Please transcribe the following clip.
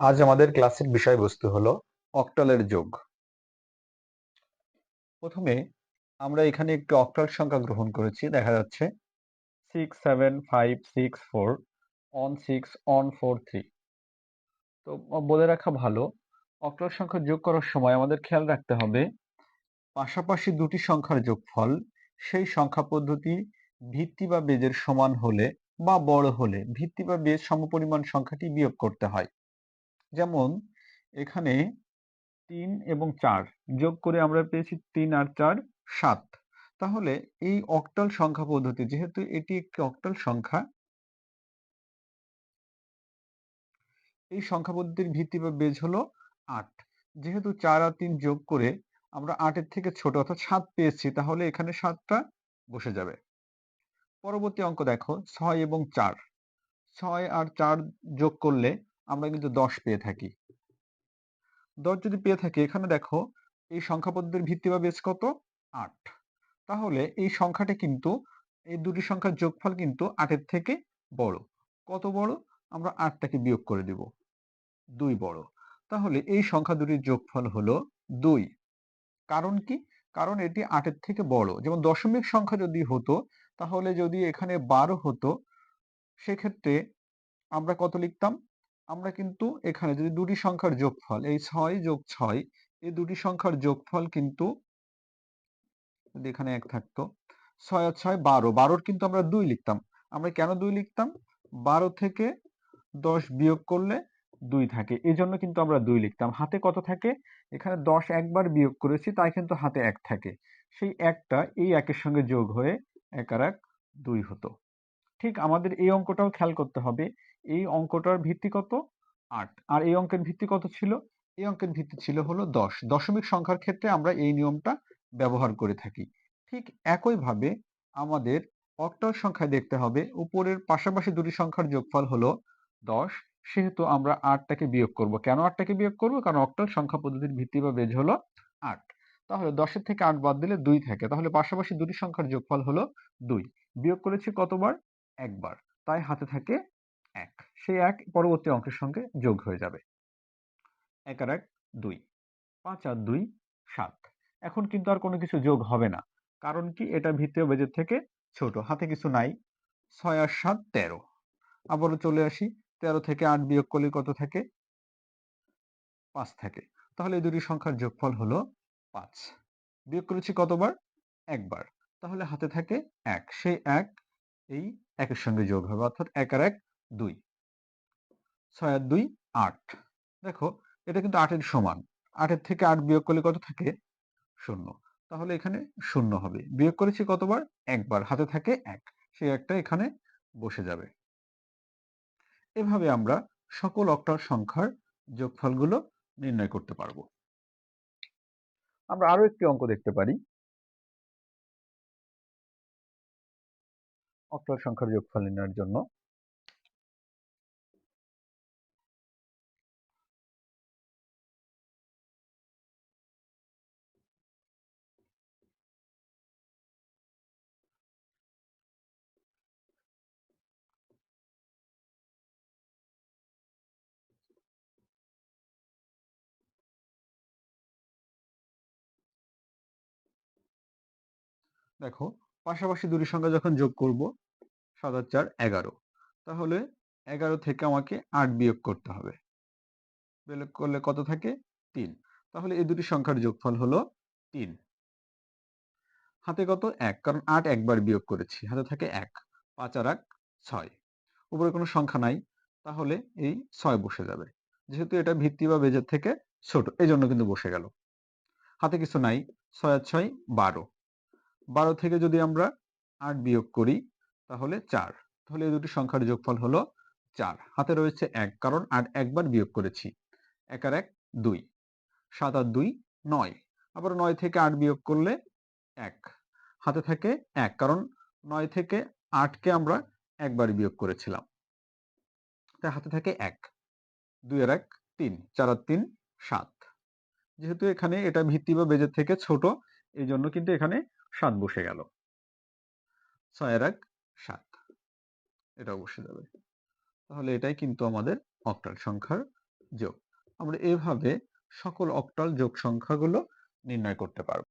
আজ আমাদের ক্লাসের বিষয়বস্তু হলো অক্টালের যোগ। প্রথমে আমরা এখানে একটি অক্টাল সংখ্যা গ্রহণ করেছি, দেখা যাচ্ছে six seven five six four one six one four three তো বলে রাখা ভালো অক্টাল সংখ্যা যোগ করার সময় আমাদের খেয়াল রাখতে হবে, পাশাপাশি দুটি সংখ্যার যোগফল, সেই সংখ্যা পদ্ধতি ভিত্তি বা বেজের সমান হলে বা বড় হলে, ভিত্তি বা বেজ সমপরিমাণ সংখ্যাটি বিয়োগ করতে হয়। যেমন এখানে তিন এবং চার যোগ করে আমরা পেয়েছি তিন আর চার, সাত। তাহলে এই অক্টাল সংখ্যা পদ্ধতি, যেহেতু এটি একটি অক্টাল সংখ্যা, এই সংখ্যা পদ্ধতির ভিত্তি বা বেজ হলো আট। যেহেতু চার আর তিন যোগ করে আমরা আটের থেকে ছোট অর্থাৎ সাত পেয়েছি, তাহলে এখানে সাতটা বসে যাবে। পরবর্তী অঙ্ক দেখো, ছয় এবং চার। ছয় আর চার যোগ করলে আমরা কিন্তু দশ পেয়ে থাকি। দশ যদি পেয়ে থাকি, এখানে দেখো এই সংখ্যা পদ্ধতির ভিত্তি বা বেশ কত? আট। তাহলে এই সংখ্যাটা কিন্তু, এই দুটি সংখ্যার যোগফল কিন্তু আটের থেকে বড়। কত বড়? আমরা আটটাকে বিয়োগ করে দিব। দুই বড়। তাহলে এই সংখ্যা দুটির যোগফল হলো দুই। কারণ কি? কারণ এটি আটের থেকে বড়। যেমন দশমিক সংখ্যা যদি হতো, তাহলে যদি এখানে বারো হতো, সেক্ষেত্রে আমরা কত লিখতাম? আমরা কিন্তু এখানে যদি দুটি সংখ্যার যোগফল, এই ছয় যোগ ছয়, এই দুটি সংখ্যার যোগফল কিন্তু যদি এখানে এক থাকতো, ছয় আর ছয় বারো, বারোর কিন্তু আমরা দুই লিখতাম। আমরা কেন দুই লিখতাম? বারো থেকে দশ বিয়োগ করলে দুই থাকে এই জন্য কিন্তু আমরা দুই লিখতাম। হাতে কত থাকে? এখানে দশ একবার বিয়োগ করেছি, তাই কিন্তু হাতে এক থাকে। সেই একটা এই একের সঙ্গে যোগ হয়ে এক আর এক দুই হতো। ঠিক আমাদের এই অঙ্কটাও খেয়াল করতে হবে। এই অঙ্কটার ভিত্তি কত? আট। আর এই অঙ্কের ভিত্তি কত ছিল? এই অঙ্কের ভিত্তি ছিল হলো দশ। দশমিক সংখ্যার ক্ষেত্রে আমরা এই নিয়মটা ব্যবহার করে থাকি। ঠিক একইভাবে আমাদের অক্টাল সংখ্যায় দেখতে হবে। উপরের পাশাপাশি দুটি সংখ্যার যোগফল হলো দশ। সেহেতু আমরা আটটাকে বিয়োগ করব। কেন আটটাকে বিয়োগ করব? কারণ অক্টাল সংখ্যা পদ্ধতির ভিত্তি বা বেজ হলো আট। তাহলে দশের থেকে আট বাদ দিলে দুই থাকে। তাহলে পাশাপাশি দুটি সংখ্যার যোগফল হলো দুই। বিয়োগ করেছি কতবার? একবার, তাই হাতে থাকে এক। সেই এক পরবর্তী অঙ্কের সঙ্গে যোগ হয়ে যাবে। এক আর এক, দুই। পাঁচ আর দুই, সাত। এখন কিন্তু আর কোনো কিছু যোগ হবে না, কারণ কি এটা ভিত্তি বেজের থেকে ছোট, হাতে কিছু নাই। ছয় আর সাত, তেরো। আবারও চলে আসি, তেরো থেকে আট বিয়োগ করলে কত থাকে? পাঁচ থাকে। তাহলে এই দুটি সংখ্যার যোগফল হলো পাঁচ। বিয়োগ করেছি কতবার? একবার। তাহলে হাতে থাকে এক। সেই এক, এই একের সঙ্গে যোগ হবে, অর্থাৎ এক আর এক দুই। ছয় আর দুই, আট। দেখো, এটা কিন্তু আটের সমান। আটের থেকে আট বিয়োগ করলে কত থাকে? শূন্য। তাহলে এখানে শূন্য হবে। বিয়োগ করেছি কতবার? একবার। হাতে থাকে এক। সেই একটা এখানে বসে যাবে। এভাবে আমরা সকল অক্টাল সংখ্যার যোগফলগুলো নির্ণয় করতে পারব। আমরা আরও একটি অঙ্ক দেখতে পারি। অক্টাল সংখ্যার যোগফল নির্ণয়ের জন্য। দেখো পাশাপাশি দুটি সংখ্যা যখন যোগ করব সাত আর চার এগারো। তাহলে এগারো থেকে আমাকে আট বিয়োগ করতে হবে। বিয়োগ করলে কত থাকে? তিন। তাহলে এই দুটি সংখ্যার যোগফল হলো তিন। হাতে কত? এক। কারণ আট একবার বিয়োগ করেছি। হাতে থাকে এক। পাঁচ আর এক ছয়। উপরে কোনো সংখ্যা নাই। তাহলে এই ছয় বসে যাবে। যেহেতু এটা ভিত্তি বা বেজের থেকে ছোট এই জন্য কিন্তু বসে গেল। হাতে কিছু নাই। ছয় আর ছয় বারো। বারো থেকে যদি আমরা আট বিয়োগ করি তাহলে চার। তাহলে এই দুটি সংখ্যার যোগফল হলো চার। হাতে রয়েছে এক, কারণ আট একবার বিয়োগ করেছি। এক আর এক, দুই। সাত আর দুই, নয়। আবার নয় থেকে আট বিয়োগ করলে এক। হাতে থাকে এক, কারণ নয় থেকে আটকে আমরা একবার বিয়োগ করেছিলাম। তাই হাতে থাকে এক। দুই আর এক, তিন। চার আর তিন, সাত। যেহেতু এখানে এটা ভিত্তি বা বেজের থেকে ছোট, এই জন্য কিন্তু এখানে সাত বসে গেল। ছয়ের এক সাত। এটা অবশ্যই যাবে তাহলে এটাই কিন্তু আমাদের অক্টাল সংখ্যার যোগ। আমরা এভাবে সকল অক্টাল যোগ সংখ্যাগুলো নির্ণয় করতে পারব।